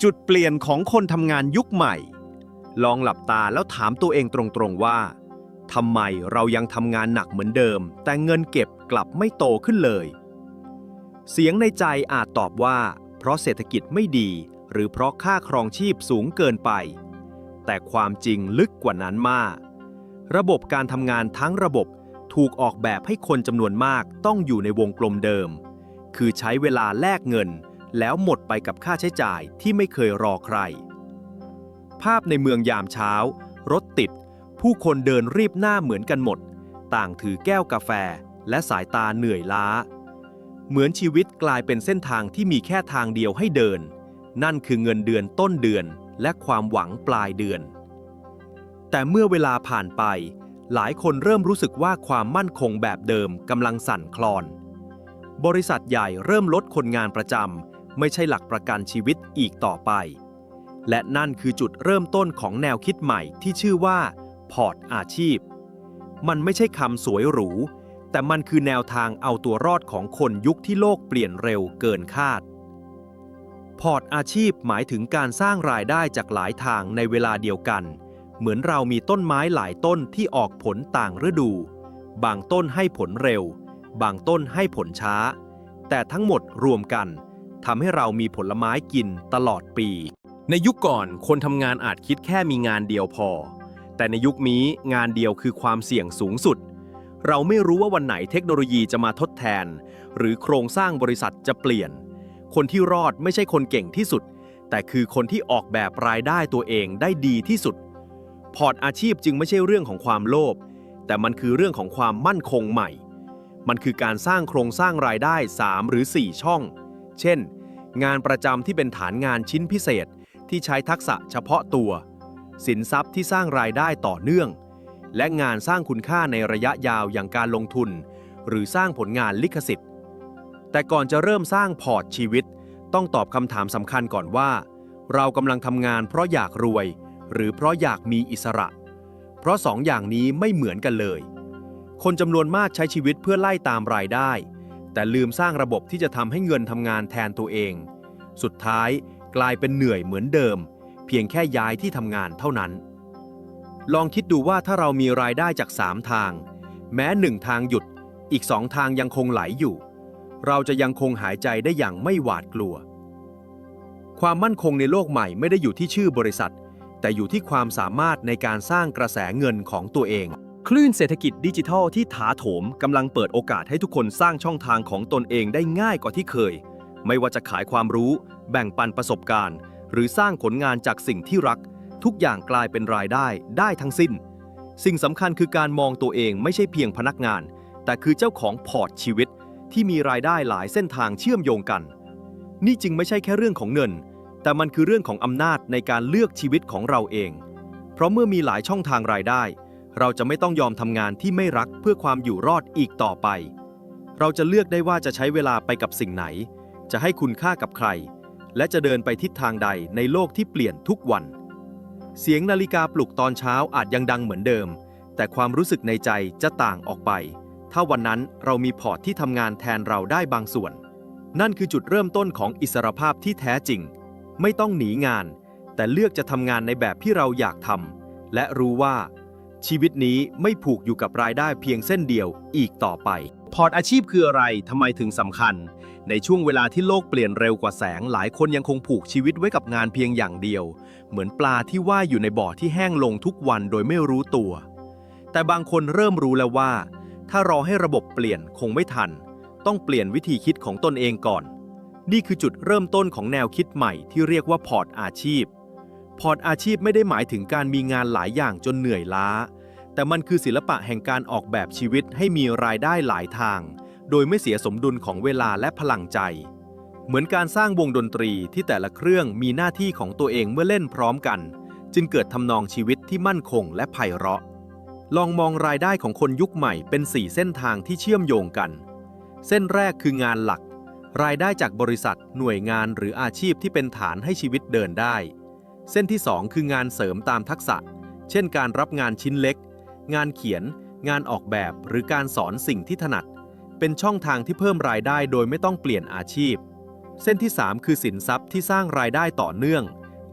จุดเปลี่ยนของคนทำงานยุคใหม่ ลองหลับตาแล้วถามตัวเองตรงๆว่าทำไมเรายังทำงานหนักเหมือนเดิม แต่เงินเก็บกลับไม่โตขึ้นเลย เสียงในใจอาจตอบว่า เพราะเศรษฐกิจไม่ดี หรือเพราะค่าครองชีพสูงเกินไป แต่ความจริงลึกกว่านั้นมาก ระบบการทำงานทั้งระบบถูกออกแบบให้คนจำนวนมากต้องอยู่ในวงกลมเดิม คือใช้เวลาแลกเงิน แล้วหมดไปกับค่าใช้จ่ายที่ไม่เคยรอใคร ภาพในเมืองยามเช้า รถติด ผู้คนเดินรีบหน้าเหมือนกันหมด ต่างถือแก้วกาแฟ และสายตาเหนื่อยล้า เหมือนชีวิตกลายเป็นเส้นทางที่มีแค่ทางเดียวให้เดิน นั่นคือเงินเดือนต้นเดือนและความหวังปลายเดือน แต่เมื่อเวลาผ่านไป หลายคนเริ่มรู้สึกว่าความมั่นคงแบบเดิมกำลังสั่นคลอน บริษัทใหญ่เริ่มลดคนงานประจำ ไม่ใช่หลักประกันชีวิตอีกต่อไป และนั่นคือจุดเริ่มต้นของแนวคิดใหม่ที่ชื่อว่า พอร์ตอาชีพ มันไม่ใช่คำสวยหรู แต่มันคือแนวทางเอาตัวรอดของคนยุคที่โลกเปลี่ยนเร็วเกินคาด พอร์ตอาชีพหมายถึงการสร้างรายได้จากหลายทางในเวลาเดียวกัน เหมือนเรามีต้นไม้หลายต้นที่ออกผลต่างฤดู บางต้นให้ผลเร็ว บางต้นให้ผลช้า แต่ทั้งหมดรวมกัน ทำให้เรามีผลไม้กินตลอดปี ในยุคก่อนคนทำงานอาจคิดแค่มีงานเดียวพอ แต่ในยุคนี้งานเดียวคือความเสี่ยงสูงสุด เราไม่รู้ว่าวันไหนเทคโนโลยีจะมาทดแทน หรือโครงสร้างบริษัทจะเปลี่ยน คนที่รอดไม่ใช่คนเก่งที่สุด แต่คือคนที่ออกแบบรายได้ตัวเองได้ดีที่สุด พอร์ตอาชีพจึงไม่ใช่เรื่องของความโลภแต่มันคือเรื่องของความมั่นคงใหม่ มันคือการสร้างโครงสร้างรายได้ 3 หรือ 4 ช่อง เช่น งานประจำที่เป็นฐานงานชิ้นพิเศษที่ใช้ทักษะเฉพาะตัว สินทรัพย์ที่สร้างรายได้ต่อเนื่อง และงานสร้างคุณค่าในระยะยาวอย่างการลงทุน หรือสร้างผลงานลิขสิทธิ์ แต่ก่อนจะเริ่มสร้างพอร์ตชีวิต ต้องตอบคำถามสำคัญก่อนว่า เรากำลังทำงานเพราะอยากรวย หรือเพราะอยากมีอิสระ เพราะสองอย่างนี้ไม่เหมือนกันเลย คนจำนวนมากใช้ชีวิตเพื่อไล่ตามรายได้ แต่ลืมสร้างระบบที่จะทำให้เงินทำงานแทนตัวเอง สุดท้ายกลายเป็นเหนื่อยเหมือนเดิม เพียงแค่ย้ายที่ทำงานเท่านั้น ลองคิดดูว่าถ้าเรามีรายได้จาก 3 ทาง แม้หนึ่งทางหยุด อีกสองทางยังคงไหลอยู่ เราจะยังคงหายใจได้อย่างไม่หวาดกลัว ความมั่นคงในโลกใหม่ไม่ได้อยู่ที่ชื่อบริษัท แต่อยู่ที่ความสามารถในการสร้างกระแสเงินของตัวเอง ลื่นเศรษฐกิจดิจิทัลที่ถาโถมกำลังเปิดโอกาสให้ทุกคนสร้างช่องทางของตนเองได้ง่ายกว่าที่เคย ไม่ว่าจะขายความรู้ แบ่งปันประสบการณ์ หรือสร้างผลงานจากสิ่งที่รัก ทุกอย่างกลายเป็นรายได้ได้ทั้งสิ้น สิ่งสำคัญคือการมองตัวเองไม่ใช่เพียงพนักงาน แต่คือเจ้าของพอร์ตชีวิต ที่มีรายได้หลายเส้นทางเชื่อมโยงกัน นี่จึงไม่ใช่แค่เรื่องของเงิน แต่มันคือเรื่องของอำนาจในการเลือกชีวิตของเราเอง เพราะเมื่อมีหลายช่องทางรายได้ เราจะไม่ต้องยอมทำงานที่ไม่รักเพื่อความอยู่รอดอีกต่อไป เราจะเลือกได้ว่าจะใช้เวลาไปกับสิ่งไหน จะให้คุณค่ากับใคร และจะเดินไปทิศทางใดในโลกที่เปลี่ยนทุกวัน เสียงนาฬิกาปลุกตอนเช้าอาจยังดังเหมือนเดิม แต่ความรู้สึกในใจจะต่างออกไป ถ้าวันนั้นเรามีพอร์ตที่ทำงานแทนเราได้บางส่วน นั่นคือจุดเริ่มต้นของอิสรภาพที่แท้จริง ไม่ต้องหนีงาน แต่เลือกจะทำงานในแบบที่เราอยากทำและรู้ว่า ชีวิตนี้ไม่ผูกอยู่กับรายได้เพียงเส้นเดียวอีกต่อไป พอร์ตอาชีพคืออะไรทำไมถึงสำคัญ ในช่วงเวลาที่โลกเปลี่ยนเร็วกว่าแสง หลายคนยังคงผูกชีวิตไว้กับงานเพียงอย่างเดียว เหมือนปลาที่ว่ายอยู่ในบ่อที่แห้งลงทุกวันโดยไม่รู้ตัว แต่บางคนเริ่มรู้แล้วว่า ถ้ารอให้ระบบเปลี่ยนคงไม่ทัน ต้องเปลี่ยนวิธีคิดของตนเองก่อน นี่คือจุดเริ่มต้นของแนวคิดใหม่ที่เรียกว่าพอร์ตอาชีพ พอร์ตอาชีพไม่ได้หมายถึงการมีงานหลายอย่างจนเหนื่อยล้า แต่มันคือศิลปะแห่งการออกแบบชีวิตให้มีรายได้หลายทาง โดยไม่เสียสมดุลของเวลาและพลังใจ เหมือนการสร้างวงดนตรีที่แต่ละเครื่องมีหน้าที่ของตัวเองเมื่อเล่นพร้อมกัน จึงเกิดทำนองชีวิตที่มั่นคงและไพเราะ ลองมองรายได้ของคนยุคใหม่เป็น 4 เส้นทางที่เชื่อมโยงกัน เส้นแรกคืองานหลัก รายได้จากบริษัท หน่วยงานหรืออาชีพที่เป็นฐานให้ชีวิตเดินได้ เส้นที่ 2 คืองานเสริมตามทักษะ เช่นการรับงานชิ้นเล็ก งานเขียน งานออกแบบหรือการสอนสิ่งที่ถนัด เป็นช่องทางที่เพิ่มรายได้โดยไม่ต้องเปลี่ยนอาชีพ เส้นที่ 3 คือสินทรัพย์ที่สร้างรายได้ต่อเนื่อง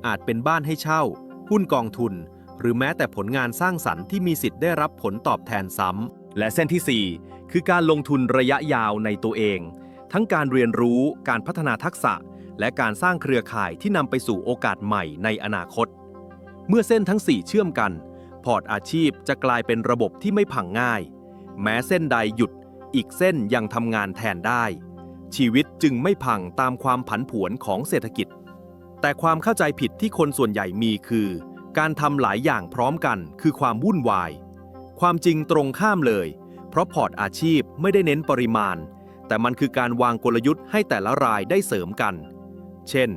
อาจเป็นบ้านให้เช่า หุ้นกองทุน หรือแม้แต่ผลงานสร้างสรรค์ที่มีสิทธิ์ได้รับผลตอบแทนซ้ำและเส้นทีสี่4 คือการลงทุนระยะยาวในตัวเอง ทั้งการเรียนรู้การพัฒนาทักษะ และการสร้างเครือข่ายที่นำไปสู่โอกาสใหม่ในอนาคต เมื่อเส้นทั้ง 4 เชื่อมกัน พอร์ตอาชีพจะกลายเป็นระบบที่ไม่พังง่าย แม้เส้นใดหยุด อีกเส้นยังทำงานแทนได้ ชีวิตจึงไม่พังตามความผันผวนของเศรษฐกิจ แต่ความเข้าใจผิดที่คนส่วนใหญ่มีคือ การทำหลายอย่างพร้อมกันคือความวุ่นวาย ความจริงตรงข้ามเลย เพราะพอร์ตอาชีพไม่ได้เน้นปริมาณ แต่มันคือการวางกลยุทธ์ให้แต่ละรายได้เสริมกัน เช่น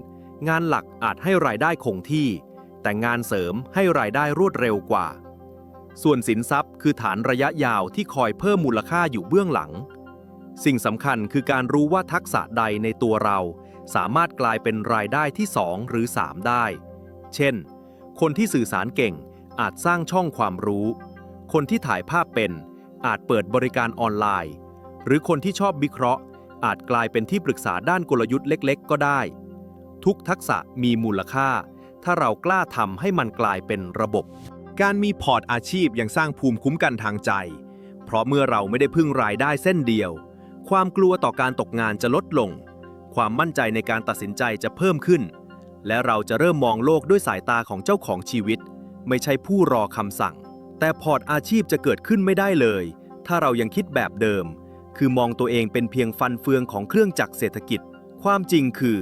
งานหลักอาจให้รายได้คงที่ แต่งานเสริมให้รายได้รวดเร็วกว่า ส่วนสินทรัพย์คือฐานระยะยาวที่คอยเพิ่มมูลค่าอยู่เบื้องหลัง สิ่งสำคัญคือการรู้ว่าทักษะใดในตัวเรา สามารถกลายเป็นรายได้ที่ 2 หรือ 3 ได้ เช่น คนที่สื่อสารเก่งอาจสร้างช่องความรู้ คนที่ถ่ายภาพเป็นอาจเปิดบริการออนไลน์ หรือคนที่ชอบวิเคราะห์ อาจกลายเป็นที่ปรึกษาด้านกลยุทธ์เล็ก ๆ ก็ได้ ทุกทักษะมีมูลค่า ถ้าเรากล้าทำให้มันกลายเป็นระบบ การมีพอร์ตอาชีพยังสร้างภูมิคุ้มกันทางใจ เพราะเมื่อเราไม่ได้พึ่งรายได้เส้นเดียว ความกลัวต่อการตกงานจะลดลง ความมั่นใจในการตัดสินใจจะเพิ่มขึ้น และเราจะเริ่มมองโลกด้วยสายตาของเจ้าของชีวิต ไม่ใช่ผู้รอคำสั่ง แต่พอร์ตอาชีพจะเกิดขึ้นไม่ได้เลย ถ้าเรายังคิดแบบเดิม คือมองตัวเองเป็นเพียงฟันเฟืองของเครื่องจักรเศรษฐกิจ ความจริงคือ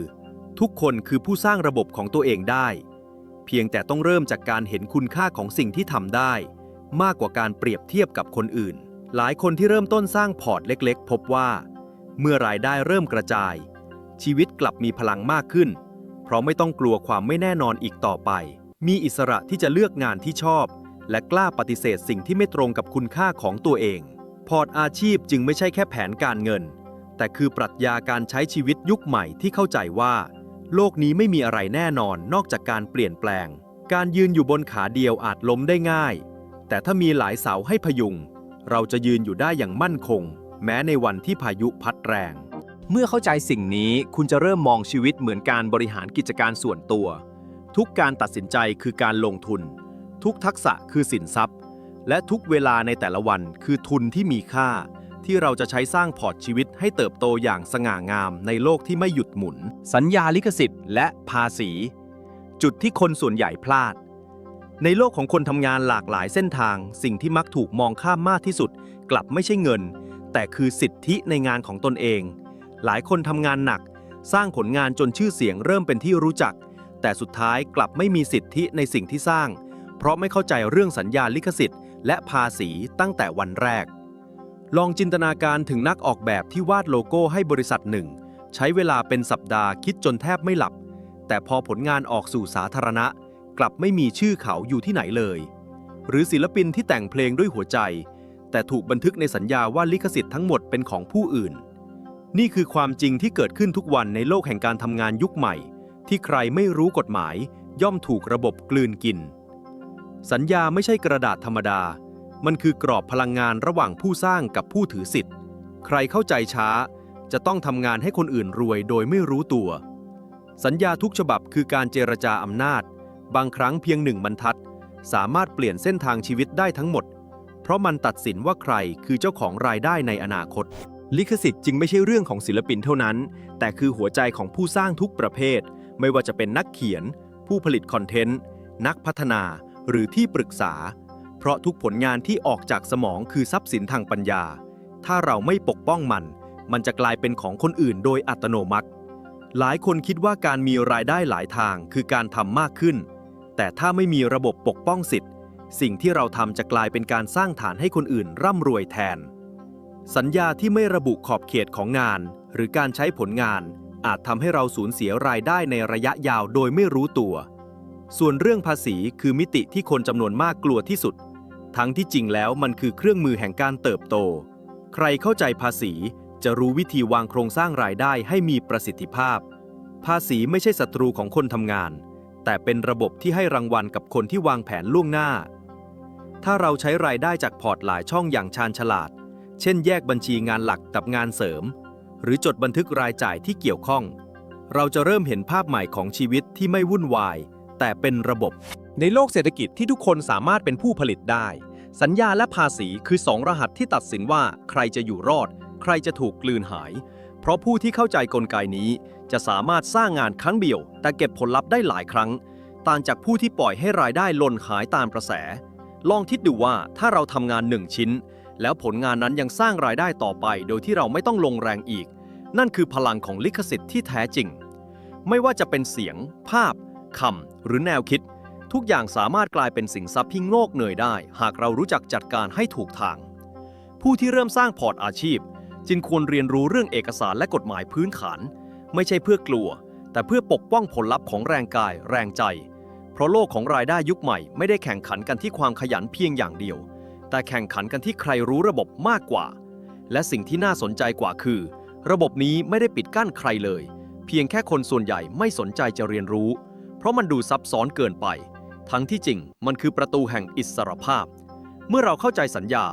ทุกคนคือผู้สร้างระบบของตัวเองได้ เพียงแต่ต้องเริ่มจากการเห็นคุณค่าของสิ่งที่ทำได้ มากกว่าการเปรียบเทียบกับคนอื่น หลายคนที่เริ่มต้นสร้างพอร์ตเล็กๆ พบว่า เมื่อรายได้เริ่มกระจาย ชีวิตกลับมีพลังมากขึ้น เพราะไม่ต้องกลัวความไม่แน่นอนอีกต่อไป มีอิสระที่จะเลือกงานที่ชอบ และกล้าปฏิเสธสิ่งที่ไม่ตรงกับคุณค่าของตัวเอง พอร์ตอาชีพจึงไม่ใช่แค่แผนการเงินแต่คือปรัชญาการใช้ชีวิตยุคใหม่ที่เข้าใจว่า โลกนี้ไม่มีอะไรแน่นอนนอกจากการเปลี่ยนแปลง การยืนอยู่บนขาเดียวอาจล้มได้ง่าย แต่ถ้ามีหลายเสาให้พยุง เราจะยืนอยู่ได้อย่างมั่นคง แม้ในวันที่พายุพัดแรง เมื่อเข้าใจสิ่งนี้คุณจะเริ่มมองชีวิตเหมือนการบริหารกิจการส่วนตัว ทุกการตัดสินใจคือการลงทุน ทุกทักษะคือสินทรัพย์ และทุกเวลาในแต่ละวันคือทุนที่มีค่า ที่เราจะใช้สร้างพอร์ตชีวิตให้เติบโตอย่างสง่างามในโลกที่ไม่หยุดหมุน สัญญาลิขสิทธิ์และภาษี จุดที่คนส่วนใหญ่พลาด ในโลกของคนทำงานหลากหลายเส้นทาง สิ่งที่มักถูกมองข้ามมากที่สุด กลับไม่ใช่เงิน แต่คือสิทธิในงานของตนเอง หลายคนทำงานหนัก สร้างผลงานจนชื่อเสียงเริ่มเป็นที่รู้จัก แต่สุดท้ายกลับไม่มีสิทธิในสิ่งที่สร้าง เพราะไม่เข้าใจเรื่องสัญญาลิขสิทธิ์และภาษีตั้งแต่วันแรก ลองจินตนาการถึงนักออกแบบที่วาดโลโก้ให้บริษัทหนึ่ง ใช้เวลาเป็นสัปดาห์คิดจนแทบไม่หลับ แต่พอผลงานออกสู่สาธารณะ กลับไม่มีชื่อเขาอยู่ที่ไหนเลย หรือศิลปินที่แต่งเพลงด้วยหัวใจ แต่ถูกบันทึกในสัญญาว่าลิขสิทธิ์ทั้งหมดเป็นของผู้อื่น นี่คือความจริงที่เกิดขึ้นทุกวันในโลกแห่งการทำงานยุคใหม่ ที่ใครไม่รู้กฎหมาย ย่อมถูกระบบกลืนกิน สัญญาไม่ใช่กระดาษธรรมดา มันคือกรอบพลังงานระหว่างผู้สร้างกับผู้ถือสิทธิ์ ใครเข้าใจช้า จะต้องทำงานให้คนอื่นรวยโดยไม่รู้ตัว สัญญาทุกฉบับคือการเจรจาอำนาจ บางครั้งเพียงหนึ่งบรรทัด สามารถเปลี่ยนเส้นทางชีวิตได้ทั้งหมด เพราะมันตัดสินว่าใครคือเจ้าของรายได้ในอนาคต ลิขสิทธิ์จึงไม่ใช่เรื่องของศิลปินเท่านั้น แต่คือหัวใจของผู้สร้างทุกประเภท ไม่ว่าจะเป็นนักเขียน ผู้ผลิตคอนเทนต์ นักพัฒนา หรือที่ปรึกษา เพราะทุกผลงานที่ออกจากสมองคือทรัพย์สินทางปัญญา ถ้าเราไม่ปกป้องมัน มันจะกลายเป็นของคนอื่นโดยอัตโนมัติ หลายคนคิดว่าการมีรายได้หลายทางคือการทำมากขึ้น แต่ถ้าไม่มีระบบปกป้องสิทธิ์ สิ่งที่เราทำจะกลายเป็นการสร้างฐานให้คนอื่นร่ำรวยแทน สัญญาที่ไม่ระบุขอบเขตของงาน หรือการใช้ผลงาน อาจทำให้เราสูญเสียรายได้ในระยะยาวโดยไม่รู้ตัว ส่วนเรื่องภาษีคือมิติที่คนจำนวนมากกลัวที่สุด ทั้งที่จริงแล้วมันคือเครื่องมือแห่งการเติบโต ใครเข้าใจภาษีจะรู้วิธีวางโครงสร้างรายได้ให้มีประสิทธิภาพ ภาษีไม่ใช่ศัตรูของคนทำงาน แต่เป็นระบบที่ให้รางวัลกับคนที่วางแผนล่วงหน้า ถ้าเราใช้รายได้จากพอร์ตหลายช่องอย่างชาญฉลาด เช่นแยกบัญชีงานหลักกับงานเสริม หรือจดบันทึกรายจ่ายที่เกี่ยวข้อง เราจะเริ่มเห็นภาพใหม่ของชีวิตที่ไม่วุ่นวาย แต่เป็นระบบ ในโลกเศรษฐกิจที่ทุกคนสามารถเป็นผู้ผลิตได้ สัญญาและภาษีคือสองรหัสที่ตัดสินว่าใครจะอยู่รอด ใครจะถูกกลืนหาย เพราะผู้ที่เข้าใจกลไกนี้ จะสามารถสร้างงานครั้งเดียว แต่เก็บผลลัพธ์ได้หลายครั้ง ต่างจากผู้ที่ปล่อยให้รายได้หล่นหายตามกระแส ลองคิดดูว่าถ้าเราทำงานหนึ่งชิ้น แล้วผลงานนั้นยังสร้างรายได้ต่อไป โดยที่เราไม่ต้องลงแรงอีก นั่นคือพลังของลิขสิทธิ์ที่แท้จริง ไม่ว่าจะเป็นเสียง ภาพคำหรือแนวคิด ทุกอย่างสามารถกลายเป็นสินทรัพย์ที่งอกเงยได้ หากเรารู้จักจัดการให้ถูกทาง ผู้ที่เริ่มสร้างพอร์ตอาชีพ จึงควรเรียนรู้เรื่องเอกสารและกฎหมายพื้นฐาน ไม่ใช่เพื่อกลัว แต่เพื่อปกป้องผลลัพธ์ของแรงกาย แรงใจ เพราะโลกของรายได้ยุคใหม่ไม่ได้แข่งขันกันที่ความขยันเพียงอย่างเดียว แต่แข่งขันกันที่ใครรู้ระบบมากกว่า และสิ่งที่น่าสนใจกว่าคือ ระบบนี้ไม่ได้ปิดกั้นใครเลย เพียงแค่คนส่วนใหญ่ไม่สนใจจะเรียนรู้เพราะมันดูซับซ้อนเกินไป ทั้งที่จริงมันคือประตูแห่งอิสรภาพ เมื่อเราเข้าใจสัญญา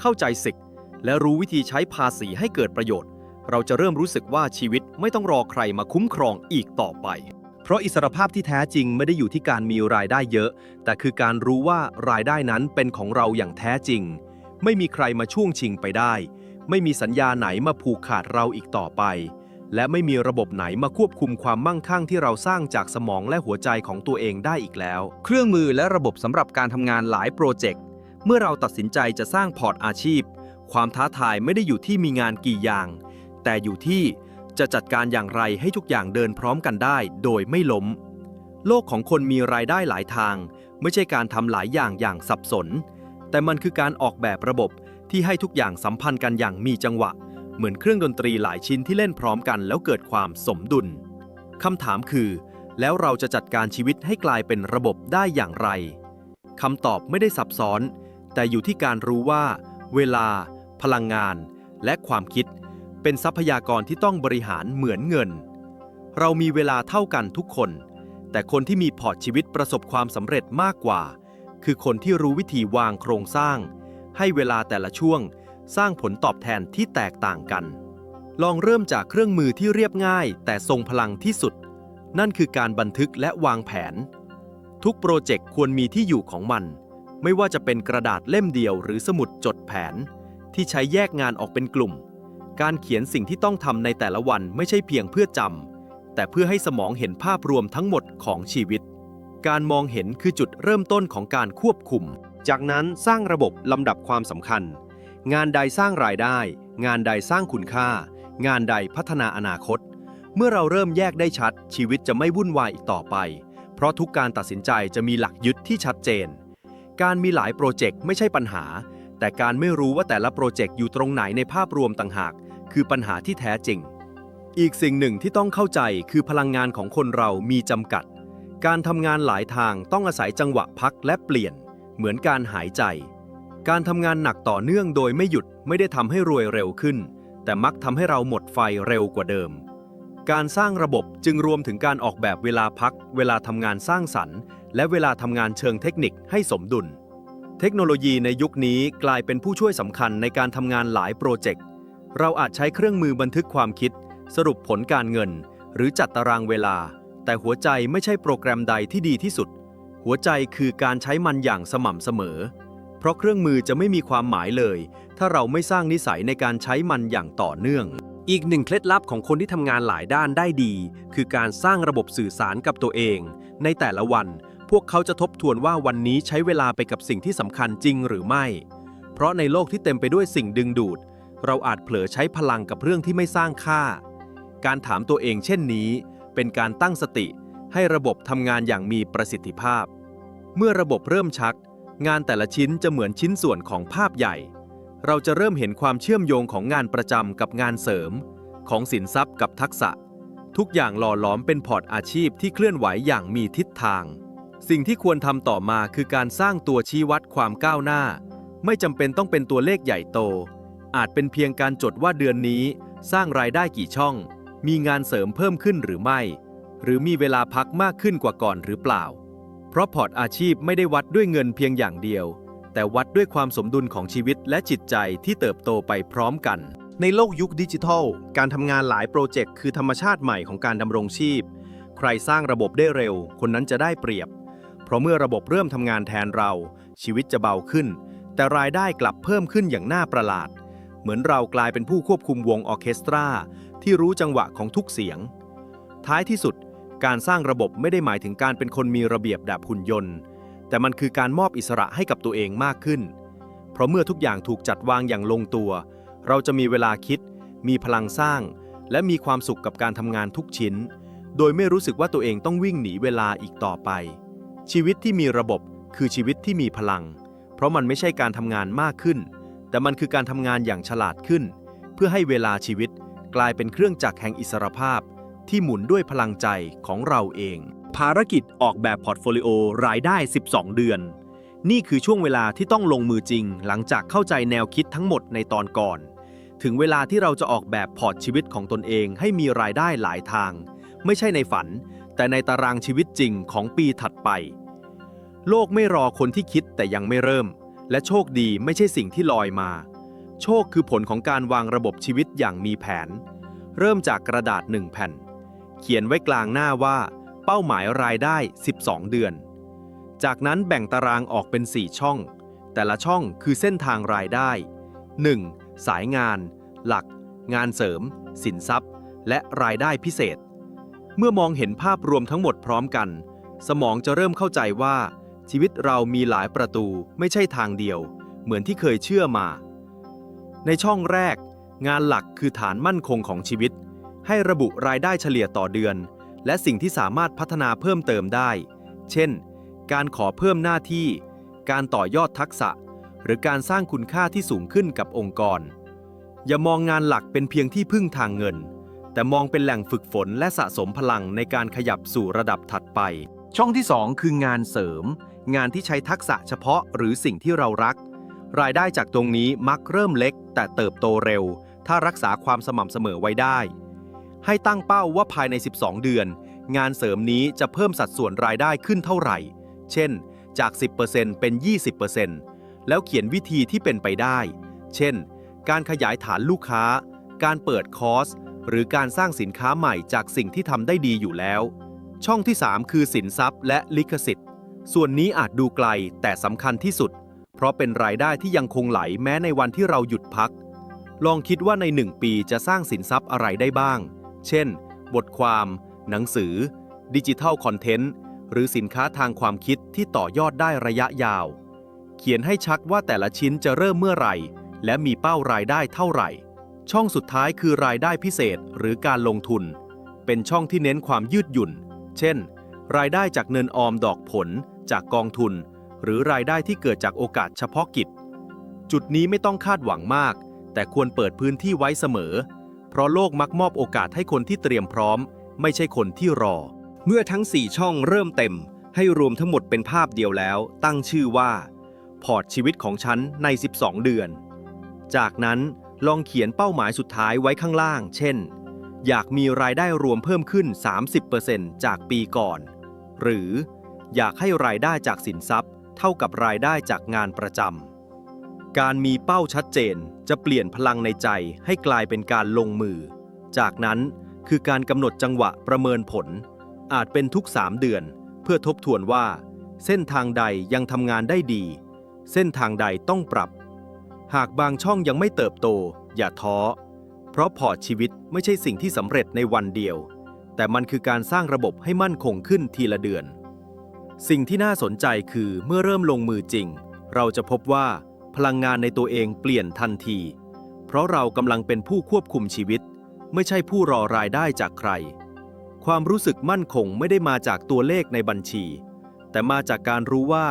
เข้าใจสิทธิ์และรู้วิธีใช้ภาษีให้เกิดประโยชน์ เราจะเริ่มรู้สึกว่าชีวิตไม่ต้องรอใครมาคุ้มครองอีกต่อไป เพราะอิสรภาพที่แท้จริงไม่ได้อยู่ที่การมีรายได้เยอะ แต่คือการรู้ว่ารายได้นั้นเป็นของเราอย่างแท้จริง ไม่มีใครมาช่วงชิงไปได้ ไม่มีสัญญาไหนมาผูกขาดเราอีกต่อไป และไม่มีระบบไหนมาควบคุมความมั่งคั่งที่เราสร้างจากสมองและหัวใจของตัวเองได้อีกแล้ว เครื่องมือและระบบสำหรับการทำงานหลายโปรเจกต์ เมื่อเราตัดสินใจจะสร้างพอร์ตอาชีพ ความท้าทายไม่ได้อยู่ที่มีงานกี่อย่าง แต่อยู่ที่จะจัดการอย่างไรให้ทุกอย่างเดินพร้อมกันได้ โดยไม่ล้ม โลกของคนมีรายได้หลายทาง ไม่ใช่การทำหลายอย่างอย่างสับสน แต่มันคือการออกแบบระบบที่ให้ทุกอย่างสัมพันธ์กันอย่างมีจังหวะ เหมือนเครื่องดนตรีหลายชิ้นที่เล่นพร้อมกันแล้วเกิดความสมดุลคำถามคือ แล้วเราจะจัดการชีวิตให้กลายเป็นระบบได้อย่างไรคำตอบไม่ได้ซับซ้อน แต่อยู่ที่การรู้ว่า เวลา พลังงาน และความคิด เป็นทรัพยากรที่ต้องบริหารเหมือนเงิน เรามีเวลาเท่ากันทุกคน แต่คนที่มีพอร์ตชีวิตประสบความสำเร็จมากกว่า คือคนที่รู้วิธีวางโครงสร้าง ให้เวลาแต่ละช่วง สร้างผลตอบแทนที่แตกต่างกัน ลองเริ่มจากเครื่องมือที่เรียบง่าย แต่ทรงพลังที่สุด นั่นคือการบันทึกและวางแผน ทุกโปรเจกต์ควรมีที่อยู่ของมัน ไม่ว่าจะเป็นกระดาษเล่มเดียวหรือสมุดจดแผน ที่ใช้แยกงานออกเป็นกลุ่ม การเขียนสิ่งที่ต้องทำในแต่ละวันไม่ใช่เพียงเพื่อจำแต่เพื่อให้สมองเห็นภาพรวมทั้งหมดของชีวิต การมองเห็นคือจุดเริ่มต้นของการควบคุม จากนั้นสร้างระบบลำดับความสำคัญ งานใดสร้างรายได้ งานใดสร้างคุณค่า งานใดพัฒนาอนาคต เมื่อเราเริ่มแยกได้ชัด ชีวิตจะไม่วุ่นวายอีกต่อไป เพราะทุกการตัดสินใจจะมีหลักยึดที่ชัดเจน การมีหลายโปรเจกต์ไม่ใช่ปัญหา แต่การไม่รู้ว่าแต่ละโปรเจกต์อยู่ตรงไหนในภาพรวมต่างหาก คือปัญหาที่แท้จริง อีกสิ่งหนึ่งที่ต้องเข้าใจคือพลังงานของคนเรามีจำกัด การทำงานหลายทางต้องอาศัยจังหวะพักและเปลี่ยน เหมือนการหายใจ การทำงานหนักต่อเนื่องโดยไม่หยุดไม่ได้ทำให้รวยเร็วขึ้น แต่มักทำให้เราหมดไฟเร็วกว่าเดิม การสร้างระบบจึงรวมถึงการออกแบบเวลาพัก เวลาทำงานสร้างสรรค์ และเวลาทำงานเชิงเทคนิคให้สมดุล เทคโนโลยีในยุคนี้กลายเป็นผู้ช่วยสำคัญในการทำงานหลายโปรเจกต์ เราอาจใช้เครื่องมือบันทึกความคิด สรุปผลการเงิน หรือจัดตารางเวลา แต่หัวใจไม่ใช่โปรแกรมใดที่ดีที่สุด หัวใจคือการใช้มันอย่างสม่ำเสมอ เพราะเครื่องมือจะไม่มีความหมายเลย ถ้าเราไม่สร้างนิสัยในการใช้มันอย่างต่อเนื่อง อีกหนึ่งเคล็ดลับของคนที่ทำงานหลายด้านได้ดี คือการสร้างระบบสื่อสารกับตัวเอง ในแต่ละวัน พวกเขาจะทบทวนว่าวันนี้ใช้เวลาไปกับสิ่งที่สำคัญจริงหรือไม่ เพราะในโลกที่เต็มไปด้วยสิ่งดึงดูด เราอาจเผลอใช้พลังกับเรื่องที่ไม่สร้างค่า การถามตัวเองเช่นนี้ เป็นการตั้งสติ ให้ระบบทำงานอย่างมีประสิทธิภาพ เมื่อระบบเริ่มชัก งานแต่ละชิ้นจะเหมือนชิ้นส่วนของภาพใหญ่ เราจะเริ่มเห็นความเชื่อมโยงของงานประจำกับงานเสริม ของสินทรัพย์กับทักษะ ทุกอย่างหล่อหลอมเป็นพอร์ตอาชีพที่เคลื่อนไหวอย่างมีทิศทาง สิ่งที่ควรทำต่อมาคือการสร้างตัวชี้วัดความก้าวหน้า ไม่จำเป็นต้องเป็นตัวเลขใหญ่โต อาจเป็นเพียงการจดว่าเดือนนี้ สร้างรายได้กี่ช่อง มีงานเสริมเพิ่มขึ้นหรือไม่ หรือมีเวลาพักมากขึ้นกว่าก่อนหรือเปล่า เพราะพอร์ตอาชีพไม่ได้วัดด้วยเงินเพียงอย่างเดียว แต่วัดด้วยความสมดุลของชีวิตและจิตใจที่เติบโตไปพร้อมกัน ในโลกยุคดิจิทัล การทำงานหลายโปรเจกต์คือธรรมชาติใหม่ของการดำรงชีพ ใครสร้างระบบได้เร็ว คนนั้นจะได้เปรียบ เพราะเมื่อระบบเริ่มทำงานแทนเรา ชีวิตจะเบาขึ้น แต่รายได้กลับเพิ่มขึ้นอย่างน่าประหลาด เหมือนเรากลายเป็นผู้ควบคุมวงออเคสตราที่รู้จังหวะของทุกเสียง ท้ายที่สุด การสร้างระบบไม่ได้หมายถึงการเป็นคนมีระเบียบแบบหุ่นยนต์ แต่มันคือการมอบอิสระให้กับตัวเองมากขึ้น เพราะเมื่อทุกอย่างถูกจัดวางอย่างลงตัว เราจะมีเวลาคิด มีพลังสร้าง และมีความสุขกับการทำงานทุกชิ้น โดยไม่รู้สึกว่าตัวเองต้องวิ่งหนีเวลาอีกต่อไป ชีวิตที่มีระบบคือชีวิตที่มีพลัง เพราะมันไม่ใช่การทำงานมากขึ้น แต่มันคือการทำงานอย่างฉลาดขึ้น เพื่อให้เวลาชีวิตกลายเป็นเครื่องจักรแห่งอิสรภาพ ที่หมุนด้วยพลังใจของเราเอง ภารกิจออกแบบพอร์ตโฟลิโอรายได้ 12 เดือน นี่คือช่วงเวลาที่ต้องลงมือจริง หลังจากเข้าใจแนวคิดทั้งหมดในตอนก่อน ถึงเวลาที่เราจะออกแบบพอร์ตชีวิตของตนเองให้มีรายได้หลายทาง ไม่ใช่ในฝัน แต่ในตารางชีวิตจริงของปีถัดไป โลกไม่รอคนที่คิดแต่ยังไม่เริ่ม และโชคดีไม่ใช่สิ่งที่ลอยมา โชคคือผลของการวางระบบชีวิตอย่างมีแผน เริ่มจากกระดาษหนึ่งแผ่น เขียนไว้กลางหน้าว่า เป้าหมายรายได้ 12 เดือน จากนั้นแบ่งตารางออกเป็น 4 ช่อง แต่ละช่องคือเส้นทางรายได้ 1. สายงาน หลัก งานเสริม สินทรัพย์ และรายได้พิเศษ เมื่อมองเห็นภาพรวมทั้งหมดพร้อมกัน สมองจะเริ่มเข้าใจว่า ชีวิตเรามีหลายประตูไม่ใช่ทางเดียว เหมือนที่เคยเชื่อมา ในช่องแรก งานหลักคือฐานมั่นคงของชีวิต ให้ระบุรายได้เฉลี่ยต่อเดือน และสิ่งที่สามารถพัฒนาเพิ่มเติมได้ เช่น การขอเพิ่มหน้าที่ การต่อยอดทักษะ หรือการสร้างคุณค่าที่สูงขึ้นกับองค์กร อย่ามองงานหลักเป็นเพียงที่พึ่งทางเงิน แต่มองเป็นแหล่งฝึกฝนและสะสมพลังในการขยับสู่ระดับถัดไป ช่องที่ 2 คืองานเสริม งานที่ใช้ทักษะเฉพาะหรือสิ่งที่เรารัก รายได้จากตรงนี้มักเริ่มเล็ก แต่เติบโตเร็ว ถ้ารักษาความสม่ำเสมอไว้ได้ ให้ตั้งเป้าว่าภายใน 12 เดือน งานเสริมนี้จะเพิ่มสัดส่วนรายได้ขึ้นเท่าไหร่ เช่น จาก 10%เป็น 20%แล้วเขียนวิธีที่เป็นไปได้ เช่น การขยายฐานลูกค้า การเปิดคอร์ส หรือการสร้างสินค้าใหม่จากสิ่งที่ทำได้ดีอยู่แล้ว ช่องที่ 3 คือสินทรัพย์และลิขสิทธิ์ ส่วนนี้อาจดูไกลแต่สำคัญที่สุด เพราะเป็นรายได้ที่ยังคงไหลแม้ในวันที่เราหยุดพัก ลองคิดว่าใน 1 ปีจะสร้างสินทรัพย์อะไรได้บ้าง เช่น บทความ หนังสือ ดิจิทัลคอนเทนต์ หรือสินค้าทางความคิดที่ต่อยอดได้ระยะยาว เขียนให้ชัดว่าแต่ละชิ้นจะเริ่มเมื่อไหร่ และมีเป้ารายได้เท่าไหร่ ช่องสุดท้ายคือรายได้พิเศษหรือการลงทุน เป็นช่องที่เน้นความยืดหยุ่น เช่น รายได้จากเงินออมดอกผล จากกองทุน หรือรายได้ที่เกิดจากโอกาสเฉพาะกิจ จุดนี้ไม่ต้องคาดหวังมาก แต่ควรเปิดพื้นที่ไว้เสมอ เพราะโลกมักมอบโอกาสให้คนที่เตรียมพร้อม ไม่ใช่คนที่รอ เมื่อทั้ง 4 ช่องเริ่มเต็ม ให้รวมทั้งหมดเป็นภาพเดียวแล้ว ตั้งชื่อว่า พอร์ตชีวิตของฉันใน 12 เดือน จากนั้นลองเขียนเป้าหมายสุดท้ายไว้ข้างล่าง เช่น อยากมีรายได้รวมเพิ่มขึ้น 30%จากปีก่อน หรืออยากให้รายได้จากสินทรัพย์ เท่ากับรายได้จากงานประจำ การมีเป้าชัดเจนจะเปลี่ยนพลังในใจให้กลายเป็นการลงมือ จากนั้นคือการกำหนดจังหวะประเมินผล อาจเป็นทุก 3 เดือน เพื่อทบทวนว่า เส้นทางใดยังทำงานได้ดี เส้นทางใดต้องปรับ หากบางช่องยังไม่เติบโต อย่าท้อ เพราะพอร์ตชีวิตไม่ใช่สิ่งที่สำเร็จในวันเดียว แต่มันคือการสร้างระบบให้มั่นคงขึ้นทีละเดือน สิ่งที่น่าสนใจคือเมื่อเริ่มลงมือจริง เราจะพบว่า พลังงานในตัวเองเปลี่ยนทันที เพราะเรากำลังเป็นผู้ควบคุมชีวิต ไม่ใช่ผู้รอรายได้จากใคร ความรู้สึกมั่นคงไม่ได้มาจากตัวเลขในบัญชี แต่มาจากการรู้ว่า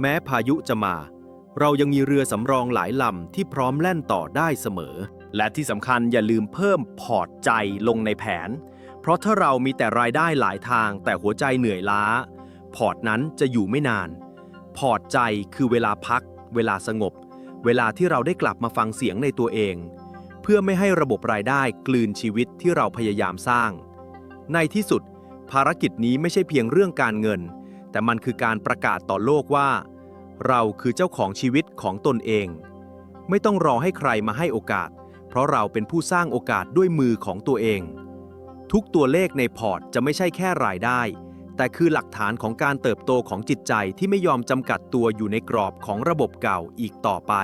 แม้พายุจะมา เรายังมีเรือสำรองหลายลำที่พร้อมแล่นต่อได้เสมอ และที่สำคัญอย่าลืมเพิ่มพอร์ตใจลงในแผน เพราะถ้าเรามีแต่รายได้หลายทาง แต่หัวใจเหนื่อยล้า พอร์ตนั้นจะอยู่ไม่นาน พอร์ตใจคือเวลาพัก เวลาสงบ เวลาที่เราได้กลับมาฟังเสียงในตัวเอง เพื่อไม่ให้ระบบรายได้กลืนชีวิตที่เราพยายามสร้าง ในที่สุด ภารกิจนี้ไม่ใช่เพียงเรื่องการเงิน แต่มันคือการประกาศต่อโลกว่า เราคือเจ้าของชีวิตของตนเอง ไม่ต้องรอให้ใครมาให้โอกาส เพราะเราเป็นผู้สร้างโอกาสด้วยมือของตัวเอง ทุกตัวเลขในพอร์ตจะไม่ใช่แค่รายได้ แต่คือหลักฐานของการเติบโตของจิตใจที่ไม่ยอมจำกัดตัวอยู่ในกรอบของระบบเก่าอีกต่อไป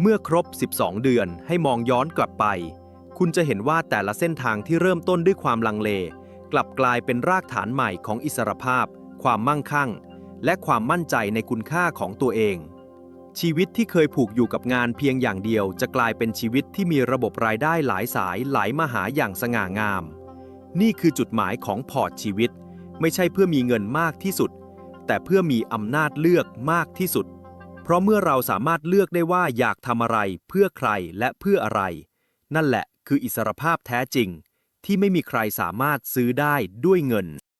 เมื่อครบ 12 เดือนให้มองย้อนกลับไป คุณจะเห็นว่าแต่ละเส้นทางที่เริ่มต้นด้วยความลังเล กลับกลายเป็นรากฐานใหม่ของอิสรภาพ ความมั่งคั่ง และความมั่นใจในคุณค่าของตัวเอง ชีวิตที่เคยผูกอยู่กับงานเพียงอย่างเดียว จะกลายเป็นชีวิตที่มีระบบรายได้หลายสายไหลมาหาอย่างสง่างาม นี่คือจุดหมายของพอร์ตชีวิต ไม่ใช่เพื่อมีเงินมากที่สุด แต่เพื่อมีอำนาจเลือกมากที่สุด เพราะเมื่อเราสามารถเลือกได้ว่าอยากทำอะไรเพื่อใครและเพื่ออะไร นั่นแหละคืออิสรภาพแท้จริง ที่ไม่มีใครสามารถซื้อได้ด้วยเงิน